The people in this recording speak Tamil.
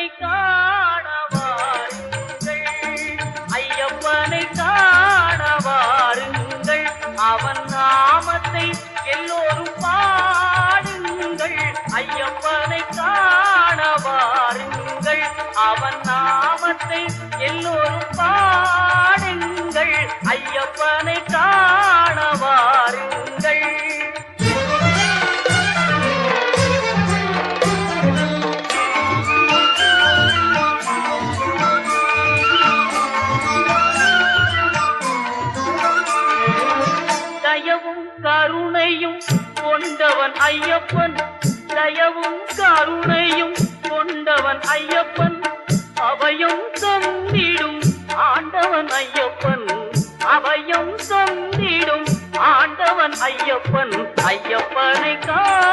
ஐயப்பனை காண வாருங்கள் ஐயப்பனை காண வாருங்கள் அவன் நாமத்தை எல்லோரும் பாடுங்கள். ஐயப்பனை காண வாருங்கள் அவன் நாமத்தை எல்லோரும் பாடுங்கள். ஐயப்பனை காண தயவும் கருணையும் கொண்டவன் ஐயப்பன். தயவும் கருணையும் கொண்டவன் ஐயப்பன். அவையும் தந்திடும் ஆண்டவன் ஐயப்பன். அவையும் தந்திடும் ஆண்டவன் ஐயப்பன். ஐயப்பனை கா